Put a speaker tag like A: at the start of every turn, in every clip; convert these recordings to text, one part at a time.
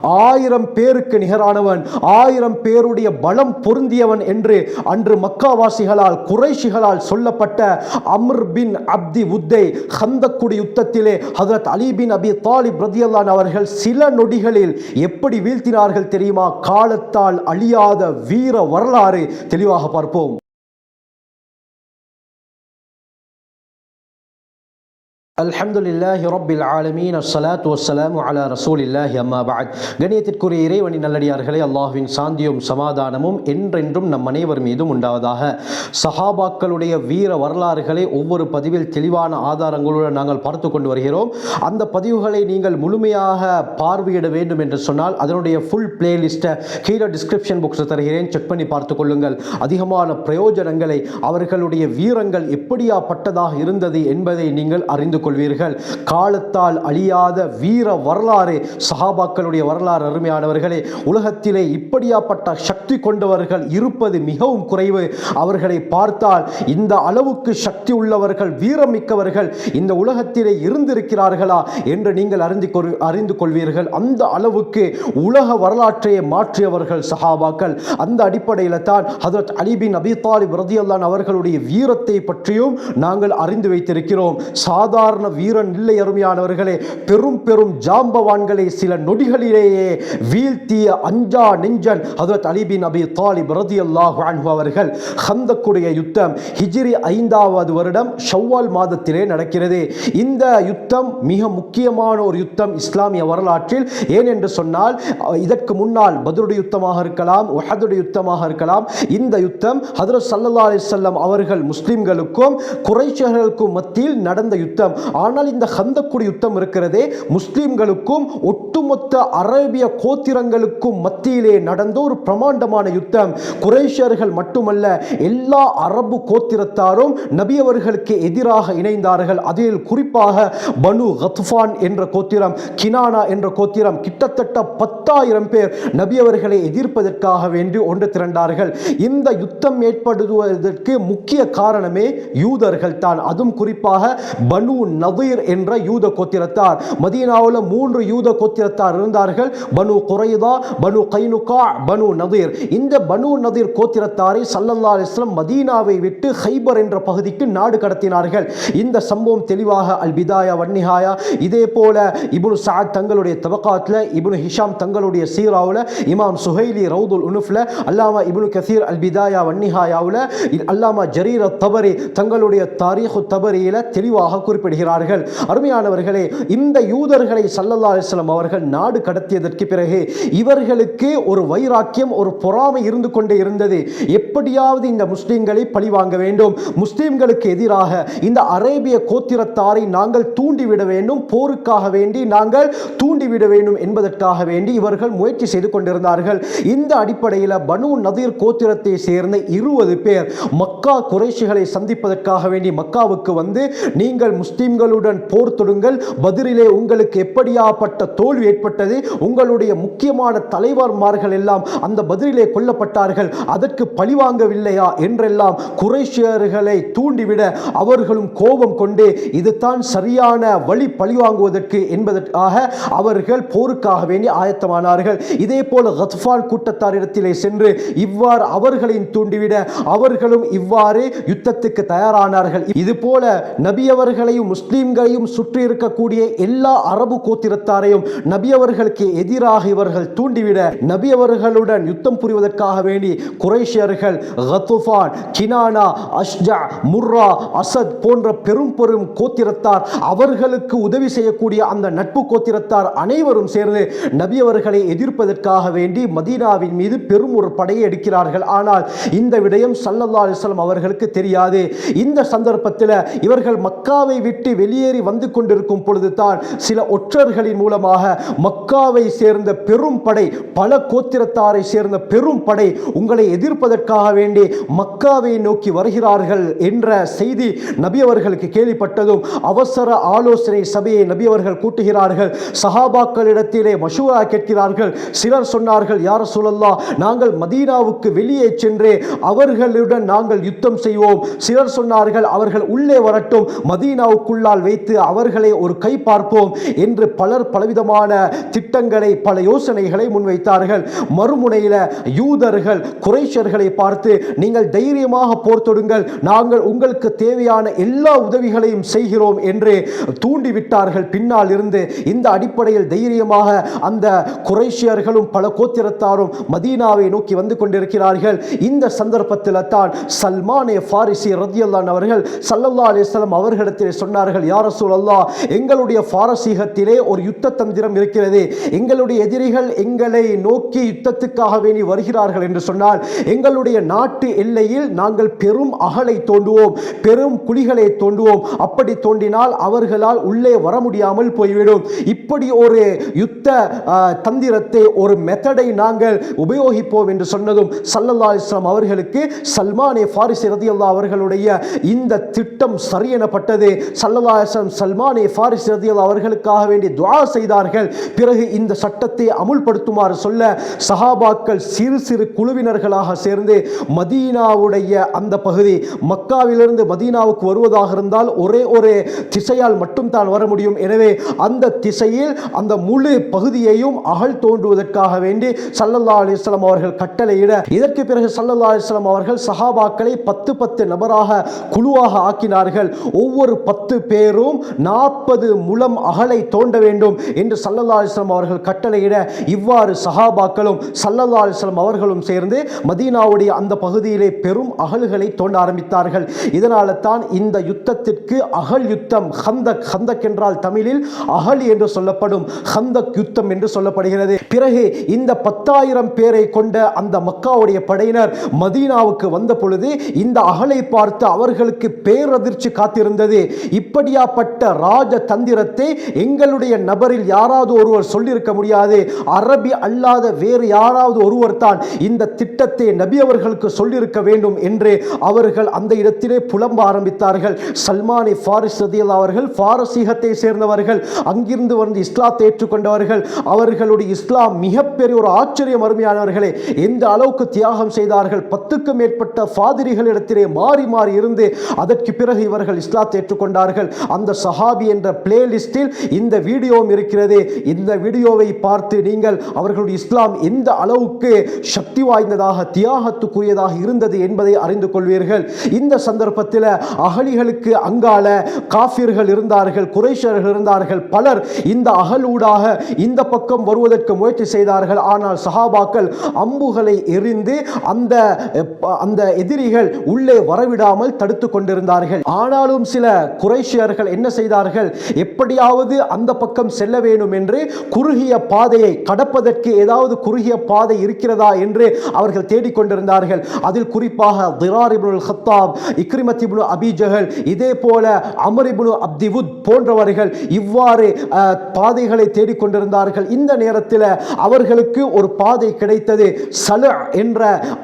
A: ஆயிரம் பேருக்கு நிகரானவன் ஆயிரம் பேருடைய பலம் பொருந்தியவன் என்று அன்று மக்காவாசிகளால் குறைஷிகளால் சொல்லப்பட்ட அம்ர் பின் அப்தி உத்தை ஹந்தக்குடி யுத்தத்திலே ஹதரத் அலி பின் அபி தாலிப் ரதியல்லான் அவர்கள் சில நொடிகளில் எப்படி வீழ்த்தினார்கள் தெரியுமா? காலத்தால் அழியாத வீர வரலாறு தெளிவாக பார்ப்போம். அல்ஹம்துலில்லாஹி ரப்பில் ஆலமீன். அஸ்ஸலாத்து வஸ்ஸலாமு அலா ரசூலில்லாஹி அம்மா பாத் கணியத்திற்குரிய இறைவனி நல்லடியார்களே அல்லாஹுவின் சாந்தியும் சமாதானமும் என்றென்றும் நம் அனைவர் மீதும் உண்டாவதாக. சஹாபாக்களுடைய வீர வரலாறுகளை ஒவ்வொரு பதிவில் தெளிவான ஆதாரங்களுடன் நாங்கள் பார்த்து கொண்டு வருகிறோம். அந்த பதிவுகளை நீங்கள் முழுமையாக பார்வையிட வேண்டும் என்று சொன்னால் அதனுடைய ஃபுல் பிளேலிஸ்ட்டை கீழே டிஸ்கிரிப்ஷன் புக்ஸில் தருகிறேன். செக் பண்ணி பார்த்து கொள்ளுங்கள். அதிகமான பிரயோஜனங்களை அவர்களுடைய வீரங்கள் எப்படியாப்பட்டதாக இருந்தது என்பதை நீங்கள் அறிந்து கொள்வீர்கள். காலத்தால் அழியாத வீர வரலாறு சஹாபாக்களுடைய வரலாறு அருமையானவர்களே உலகத்திலே இப்படியாப்பட்ட சக்தி கொண்டவர்கள் இருப்பது மிகவும் குறைவு. அவர்களை பார்த்தால் இந்த அளவுக்கு சக்தி உள்ளவர்கள் வீரமிக்கவர்கள் இந்த உலகத்திலே இருந்திருக்கிறார்களா என்று நீங்கள் அறிந்து கொள் அறிந்து கொள்வீர்கள். அந்த அளவுக்கு உலக வரலாற்றையே மாற்றியவர்கள் சஹாபாக்கள். அந்த அடிப்படையில் தான் ஹதரத் அலிபின் அபி தாலிப் ரதியல்லான் அவர்களுடைய வீரத்தை பற்றியும் நாங்கள் அறிந்து வைத்திருக்கிறோம். சாதாரண சாதாரண வீரன் இல்லை அருமையானவர்களே. பெரும் பெரும் ஜாம்பவான்களை சில நொடிகளிலேயே வீழ்த்திய அஞ்சா நெஞ்சன் ஹதரத் அலிபின் அபி தாலிப் ரதியல்லாஹு அல்லாஹு அவர்கள் ஹந்தக்குடைய யுத்தம் ஹிஜிரி ஐந்தாவது வருடம் ஷவ்வால் மாதத்திலே நடக்கிறது. இந்த யுத்தம் மிக முக்கியமான ஒரு யுத்தம் இஸ்லாமிய வரலாற்றில். ஏன் என்று சொன்னால் இதற்கு முன்னால் பதருடைய யுத்தமாக இருக்கலாம் உஹதுடைய யுத்தமாக இருக்கலாம். இந்த யுத்தம் ஹதரத் சல்லா அலிசல்லம் அவர்கள் முஸ்லிம்களுக்கும் குறைச்சர்களுக்கும் மத்தியில் நடந்த யுத்தம். ஆனால் இந்த ஹந்தக்குடி யுத்தம் இருக்கிறதே முஸ்லீம்களுக்கும் ஒட்டுமொத்த அரேபிய கோத்திரங்களுக்கும் மத்தியிலே நடந்த ஒரு பிரமாண்டமான யுத்தம். குறைஷர்கள் மட்டுமல்ல எல்லா அரபு கோத்திரத்தாரும் நபி அவர்களுக்கு எதிராக இணைந்தார்கள். அதில் குறிப்பாக பனு கத்ஃபான் என்ற கோத்திரம் கினானா என்ற கோத்திரம் கிட்டத்தட்ட பத்தாயிரம் பேர் நபி அவர்களை எதிர்ப்பதற்காக வேண்டி ஒன்று திரண்டார்கள். இந்த யுத்தம் ஏற்படுவதற்கு முக்கிய காரணமே யூதர்கள் தான் அதுவும் குறிப்பாக பனு நதீர் என்ற யூத கோத்திரத்தார். மதீனாவில் மூன்று யூத கோத்திரத்தார் இருந்தார்கள். பனு குறைதா பனு கைனுகா பனு நதீர். இந்த பனு நதீர் கோத்திரத்தாரை சல்லல்லா இஸ்லாம் மதீனாவை விட்டு ஹைபர் என்ற பகுதிக்கு நாடு கடத்தினார்கள். இந்த சம்பவம் தெளிவாக அல் பிதாயா வன்னிஹாயா இதே போல இபுனு சாத் தங்களுடைய தபக்காத்தில் இபுனு ஹிஷாம் தங்களுடைய சீராவில் இமாம் சுஹைலி ரவுதுல் உனுஃப்ல அல்லாமா இபுனு கசீர் அல் பிதாயா வன்னிஹாயாவில் அல்லாமா ஜரீர தபரி தங்களுடைய தாரீஹு தபரியில தெளிவாக குறிப்பிடுகிறார்கள் அருமையானவர்களே இந்த யூதர்களை சல்லல்லா அலிஸ்லாம் அவர்கள் நாடு கடத்தியதற்கு பிறகு இவர்களுக்கு ஒரு வைராக்கியம் ஒரு பொறாமை இருந்து கொண்டே இருந்தது. எப்படியாவது இந்த முஸ்லீம்களை பழிவாங்க வேண்டும். முஸ்லீம்களுக்கு எதிராக இந்த அரேபிய கோத்திரத்தாரை நாங்கள் தூண்டிவிட வேண்டும். போருக்காக வேண்டி நாங்கள் தூண்டிவிட வேண்டும் என்பதற்காக வேண்டி இவர்கள் முயற்சி செய்து கொண்டிருந்தார்கள். இந்த அடிப்படையில் பனு நதீர் கோத்திரத்தை சேர்ந்த இருபது பேர் மக்கா குறைஷிகளை சந்திப்பதற்காக வேண்டி மக்காவுக்கு வந்து நீங்கள் முஸ்லீம் முஸ்லிம்களுடன் போர் தொடுங்கள். பதிலிலே உங்களுக்கு எப்படியாப்பட்ட தோல்வி ஏற்பட்டது? உங்களுடைய முக்கியமான தலைவர்மார்கள் எல்லாம் அந்த பதிலிலே கொல்லப்பட்டார்கள். அதற்கு பழிவாங்கவில்லையா? என்றெல்லாம் குறைஷியர்களை தூண்டிவிட அவர்களும் கோபம் கொண்டு இதுதான் சரியான வழி பழிவாங்குவதற்கு என்பதற்காக அவர்கள் போருக்காக வேண்டி ஆயத்தமானார்கள். இதே போல கத்ஃபான் கூட்டத்தாரிடத்திலே சென்று இவ்வாறு அவர்களையும் தூண்டிவிட அவர்களும் இவ்வாறு யுத்தத்துக்கு தயாரானார்கள். இது போல நபி அவர்களையும் முஸ்லீம்களையும் சுற்றி இருக்கக்கூடிய எல்லா அரபு கோத்திரத்தாரையும் நபி அவர்களுக்கு எதிராக இவர்கள் தூண்டிவிட நபி அவர்களுடன் யுத்தம் புரிவதற்காக வேண்டி குரேஷியர்கள் கினானா அஷ்ஜா முர்ரா அசத் போன்ற பெரும் பெரும் கோத்திரத்தார் அவர்களுக்கு உதவி செய்யக்கூடிய அந்த நட்பு கோத்திரத்தார் அனைவரும் சேர்ந்து நபி அவர்களை எதிர்ப்பதற்காக வேண்டி மதீனாவின் மீது பெரும் ஒரு படையை எடுக்கிறார்கள். ஆனால் இந்த விடயம் சல்லல்லா அலிஸ்லாம் அவர்களுக்கு தெரியாது. இந்த சந்தர்ப்பத்தில் இவர்கள் மக்காவை விட்டு வெளியேறி வந்து கொண்டிருக்கும் பொழுதுதான் சில ஒற்றர்களின் மூலமாக மக்காவை சேர்ந்த பெரும் படை பல கோத்திரத்தாரை சேர்ந்த பெரும் படை உங்களை எதிர்ப்பதற்காக வேண்டி மக்காவை நோக்கி வருகிறார்கள் என்ற செய்தி நபி அவர்களுக்கு கேள்விப்பட்டதும் அவசர ஆலோசனை சபையை நபி அவர்கள் கூட்டுகிறார்கள். சஹாபாக்களிடத்திலே மஷூரா கேட்கிறார்கள். சிலர் சொன்னார்கள் யார் சொல்லல்லா நாங்கள் மதீனாவுக்கு வெளியே சென்றே அவர்களுடன் நாங்கள் யுத்தம் செய்வோம். சிலர் சொன்னார்கள் அவர்கள் உள்ளே வரட்டும் மதீனாவுக்குள் யுத்தத்துக்குள்ளால் வைத்து அவர்களை ஒரு கை பார்ப்போம் என்று பலர் பலவிதமான திட்டங்களை பல யோசனைகளை முன்வைத்தார்கள். மறுமுனையில யூதர்கள் குறைஷர்களை பார்த்து நீங்கள் தைரியமாக போர் தொடுங்கள். நாங்கள் உங்களுக்கு தேவையான எல்லா உதவிகளையும் செய்கிறோம் என்று தூண்டிவிட்டார்கள். பின்னால் இருந்து இந்த அடிப்படையில் தைரியமாக அந்த குறைஷியர்களும் பல கோத்திரத்தாரும் மதீனாவை நோக்கி வந்து கொண்டிருக்கிறார்கள். இந்த சந்தர்ப்பத்தில் தான் சல்மானே ஃபாரிசி ரத்தியல்லான் அவர்கள் சல்லல்லா அலிஸ்லாம் அவர்களிடத்தில் சொன்னார்கள் யார் ரசூல் அல்லா எங்களுடைய பாரசீகத்திலே ஒரு யுத்த தந்திரம் இருக்கிறது. எங்களுடைய எதிரிகள் எங்களை நோக்கி யுத்தத்துக்காக வேண்டி வருகிறார்கள் என்று சொன்னால் எங்களுடைய நாட்டு எல்லையில் நாங்கள் பெரும் அகலை தோண்டுவோம் பெரும் குழிகளை தோண்டுவோம். அப்படி தோண்டினால் அவர்களால் உள்ளே வர முடியாமல் போய்விடும். இப்படி ஒரு யுத்த தந்திரத்தை ஒரு மெத்தடை நாங்கள் உபயோகிப்போம் என்று சொன்னதும் சல்லல்லா இஸ்லாம் அவர்களுக்கு சல்மானே ஃபாரிஸ் ரதியல்லா அவர்களுடைய இந்த திட்டம் சரியெனப்பட்டது சல்ல சல்லாசம் சல்மானே ஃபாரிஸ் ரதியல் அவர்களுக்காக வேண்டி துவா செய்தார்கள். பிறகு இந்த சட்டத்தை அமுல்படுத்துமாறு சொல்ல சஹாபாக்கள் சிறு சிறு குழுவினர்களாக சேர்ந்து மதீனாவுடைய அந்த பகுதி மக்காவிலிருந்து மதீனாவுக்கு வருவதாக இருந்தால் ஒரே ஒரு திசையால் மட்டும் தான் வர முடியும். எனவே அந்த திசையில் அந்த முழு பகுதியையும் அகழ் தோன்றுவதற்காக வேண்டி சல்லல்லா அலிஸ்லாம் அவர்கள் கட்டளையிட இதற்கு பிறகு சல்லல்லா அலிஸ்லாம் அவர்கள் சஹாபாக்களை பத்து பத்து நபராக குழுவாக ஆக்கினார்கள். ஒவ்வொரு பத்து பேரும் நாற்பது முழம் அகலை தோண்ட வேண்டும் என்று சல்லல்லா அலிஸ்லாம் அவர்கள் கட்டளையிட இவ்வாறு சஹாபாக்களும் சல்லல்லா அலிஸ்லாம் அவர்களும் சேர்ந்து மதீனாவுடைய அந்த பகுதியிலே பெரும் அகல்களை தோண்ட ஆரம்பித்தார்கள். இதனால தான் இந்த யுத்தத்திற்கு அகல் யுத்தம் ஹந்தக் ஹந்தக் என்றால் தமிழில் அகல் என்று சொல்லப்படும் ஹந்தக் யுத்தம் என்று சொல்லப்படுகிறது. பிறகு இந்த பத்தாயிரம் பேரை கொண்ட அந்த மக்காவுடைய படையினர் மதீனாவுக்கு வந்த பொழுது இந்த அகலை பார்த்து அவர்களுக்கு பேரதிர்ச்சி காத்திருந்தது. இப்படியாப்பட்ட ராஜ தந்திரத்தை எங்களுடைய நபரில் யாராவது ஒருவர் சொல்லியிருக்க முடியாது. அரபி அல்லாத வேறு யாராவது ஒருவர் தான் இந்த திட்டத்தை நபி அவர்களுக்கு சொல்லியிருக்க வேண்டும் என்று அவர்கள் அந்த இடத்திலே புலம்ப ஆரம்பித்தார்கள். சல்மானி ஃபாரிஸ் ரதியல் அவர்கள் பாரசீகத்தை சேர்ந்தவர்கள் அங்கிருந்து வந்து இஸ்லாத்தை ஏற்றுக்கொண்டவர்கள் அவர்களுடைய இஸ்லாம் மிகப்பெரிய ஒரு ஆச்சரியம் அருமையானவர்களே எந்த அளவுக்கு தியாகம் செய்தார்கள் பத்துக்கும் மேற்பட்ட ஃபாதிரிகளிடத்திலே மாறி மாறி இருந்து அதற்கு பிறகு இவர்கள் இஸ்லாத்தை ஏற்றுக்கொண்டார்கள். அந்த சஹாபி என்ற பிளேலிஸ்டில் இந்த வீடியோவும் இருக்கிறது. இந்த வீடியோவை பார்த்து நீங்கள் அவர்களுடைய இஸ்லாம் எந்த அளவுக்கு சக்தி வாய்ந்ததாக தியாகத்துக்குரியதாக இருந்தது என்பதை அறிந்து கொள்வீர்கள். இந்த சந்தர்ப்பத்தில் அகலிகளுக்கு அங்கால காஃபிர்கள் இருந்தார்கள் குறைஷர்கள் இருந்தார்கள். பலர் இந்த அகலூடாக இந்த பக்கம் வருவதற்கு முயற்சி செய்தார்கள். ஆனால் சஹாபாக்கள் அம்புகளை எரிந்து அந்த அந்த எதிரிகள் உள்ளே வரவிடாமல் தடுத்து கொண்டிருந்தார்கள். ஆனாலும் சில குறைஷ குறைஷியர்கள் என்ன செய்தார்கள்? எப்படியாவது அந்த பக்கம் செல்ல வேண்டும் என்று குறுகிய பாதையை கடப்பதற்கு ஏதாவது குறுகிய பாதை இருக்கிறதா என்று அவர்கள் தேடிக்கொண்டிருந்தார்கள் அதில் குறிப்பாக திரார் இப்னுல் ஹத்தாப் இக்ரிமத் இபுனு அபிஜகல் இதே போல அமர் இபுனு அப்திவுத் போன்றவர்கள் இவ்வாறு பாதைகளை தேடிக்கொண்டிருந்தார்கள் இந்த நேரத்தில் அவர்களுக்கு ஒரு பாதை கிடைத்தது சல என்ற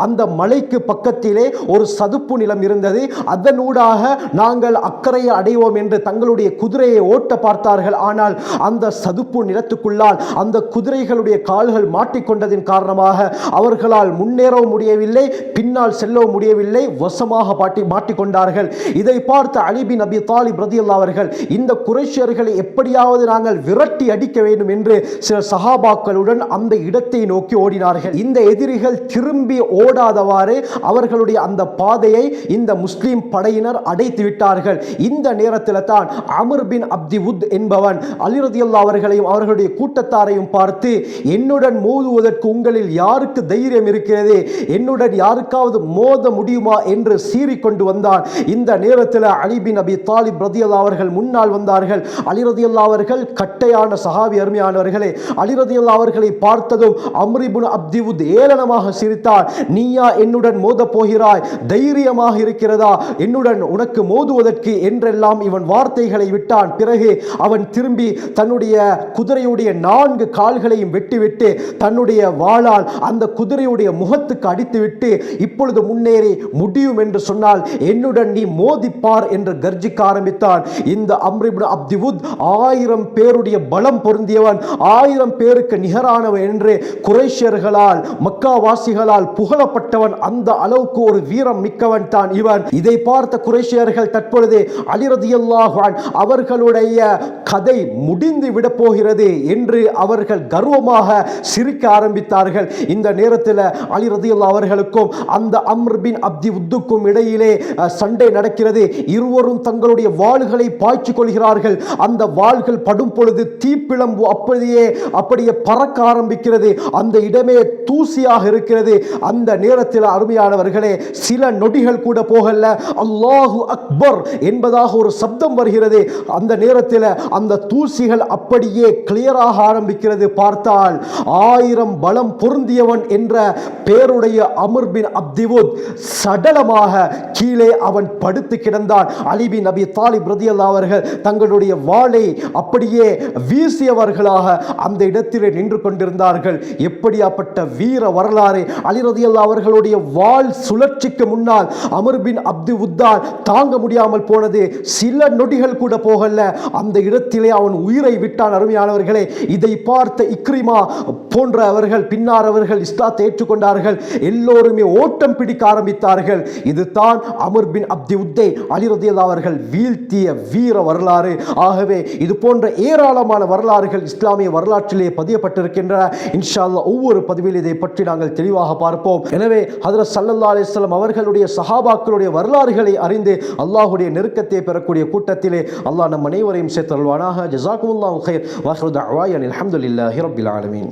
A: அந்த மலைக்கு பக்கத்திலே ஒரு சதுப்பு நிலம் இருந்தது. அதனூடாக நாங்கள் அக்கறையை அடைவோம் என்று தங்களுடைய குதிரையை ஓட்ட பார்த்தார்கள். ஆனால் அந்த சதுப்பு நிலத்துக்குள்ளால் அந்த குதிரைகளுடைய கால்கள் மாட்டிக்கொண்டதின் காரணமாக அவர்களால் முன்னேறவும் முடியவில்லை பின்னால் செல்லவும் முடியவில்லை வசமாக பாட்டி மாட்டிக்கொண்டார்கள். இதை பார்த்த அலிபின் அபி தாலிப் ரதியல்லா அவர்கள் இந்த குறைஷியர்களை எப்படியாவது நாங்கள் விரட்டி அடிக்க வேண்டும் என்று சில சஹாபாக்களுடன் அந்த இடத்தை நோக்கி ஓடினார்கள். இந்த எதிரிகள் திரும்பி ஓடாதவாறு அவர்களுடைய அந்த பாதையை இந்த முஸ்லீம் படையினர் அடைத்து விட்டார்கள் இந்த நேரத்தில் நேரத்தில் தான் அமர் பின் அப்தி உத் என்பவன் அலிரதியல்லா அவர்களையும் அவர்களுடைய கூட்டத்தாரையும் பார்த்து என்னுடன் மோதுவதற்கு உங்களில் யாருக்கு தைரியம் இருக்கிறது? என்னுடன் யாருக்காவது மோத முடியுமா என்று சீறிக்கொண்டு வந்தான். இந்த நேரத்தில் அலி பின் அபி தாலிப் ரதியல்லா அவர்கள் முன்னால் வந்தார்கள். அலிரதியல்லா அவர்கள் கட்டையான சஹாபி அருமையானவர்களே அலிரதியல்லா அவர்களை பார்த்ததும் அம்ரிபுன் அப்திவுத் ஏளனமாக சிரித்தார். நீயா என்னுடன் மோதப் போகிறாய்? தைரியமாக இருக்கிறதா? என்னுடன் உனக்கு மோதுவதற்கு என்றெல்லாம் இவன் வார்த்தைகளை விட்டான். பிறகு அவன் திரும்பி தன்னுடைய குதிரையுடைய நான்கு கால்களையும் வெட்டிவிட்டு தன்னுடைய வாளால் அந்த குதிரையுடைய முகத்துக்கு அடித்துவிட்டு இப்பொழுது முன்னேறி முடியும் என்று சொன்னால் என்னுடன் நீ மோதிப்பார் என்று கர்ஜிக்க ஆரம்பித்தான். இந்த அம்ரிபுன் அப்திவுத் ஆயிரம் பேருடைய பலம் பொருந்தியவன் ஆயிரம் பேருக்கு நிகரானவன் என்று குரேஷியர்களால் மக்காவாசிகளால் புகழப்பட்டவன் அந்த அளவுக்கு ஒரு வீரம் மிக்கவன் தான் இவன். இதை பார்த்த குரேஷியர்கள் தற்பொழுது அலிரதியல் ரதியல்லாஹு அவர்களுடைய கதை முடிந்து விட போகிறது என்று அவர்கள் கர்வமாக சிரிக்க ஆரம்பித்தார்கள். இந்த நேரத்தில் அலி ரதியுல்லா அவர்களுக்கும் அந்த அம்ருபின் அப்தி உத்துக்கும் இடையிலே சண்டை நடக்கிறது. இருவரும் தங்களுடைய வாள்களை பாய்ச்சி கொள்கிறார்கள். அந்த வாள்கள் படும் பொழுது தீப்பிழம்பு அப்படியே அப்படியே பறக்க ஆரம்பிக்கிறது. அந்த இடமே தூசியாக இருக்கிறது. அந்த நேரத்தில் அருமையானவர்களே சில நொடிகள் கூட போகல. அல்லாஹு அக்பர் என்பதாக ஒரு சத்தம் வருகிறது. அந்த நேரத்தில் அந்த தூசிகள் அப்படியே கிளியராக ஆரம்பிக்கிறது. பார்த்தால் ஆயிரம் பலம் பொருந்தியவன் என்ற பேருடைய அமர் பின் அப்திவுத் சடலமாக கீழே அவன் படுத்து கிடந்தான். அலிபி நபி தாலிப் ரதியல்லா அவர்கள் தங்களுடைய வாளை அப்படியே வீசியவர்களாக அந்த இடத்திலே நின்று கொண்டிருந்தார்கள். எப்படியாப்பட்ட வீர வரலாறு. அலி ரதியல்லா அவர்களுடைய வாழ் சுழற்சிக்கு முன்னால் அமர் பின் அப்து உத்தால் தாங்க முடியாமல் போனது. சில நொடிகள் கூட போகல. அந்த இடத்திலே அவன் உயிரை விட்டான் அருமையானவர்களே. இதை பார்த்த இக்ரிமா போன்ற அவர்கள் பின்னார் அவர்கள் இஸ்லாத்தை ஏற்றுக்கொண்டார்கள். எல்லோருமே ஓட்டம் பிடிக்க ஆரம்பித்தார்கள். இதுதான் அமர் பின் அப்தி உத்தே அலிரதியல்லா அவர்கள் வீழ்த்திய வீர வரலாறு. ஆகவே இது போன்ற ஏராளமான வரலாறுகள் இஸ்லாமிய வரலாற்றிலே பதியப்பட்டிருக்கின்றன. இன்ஷா அல்லாஹ் ஒவ்வொரு பதிவில் இதை பற்றி நாங்கள் தெளிவாக பார்ப்போம். எனவே ஹதரத் சல்லல்லா அலிஸ்லாம் அவர்களுடைய சஹாபாக்களுடைய வரலாறுகளை அறிந்து அல்லாஹுடைய நெருக்கத்தை பெறக்கூடிய கூட்டத்திலே அல்லாஹ் நம் அனைவரையும் சேர்த்தருள்வானாக ஜசாக்குமுல்லாஹு ஹைர் வாஹ்ரு தஅவாயன் அல்ஹம்துலில்லாஹி ரப்பில் ஆலமீன்.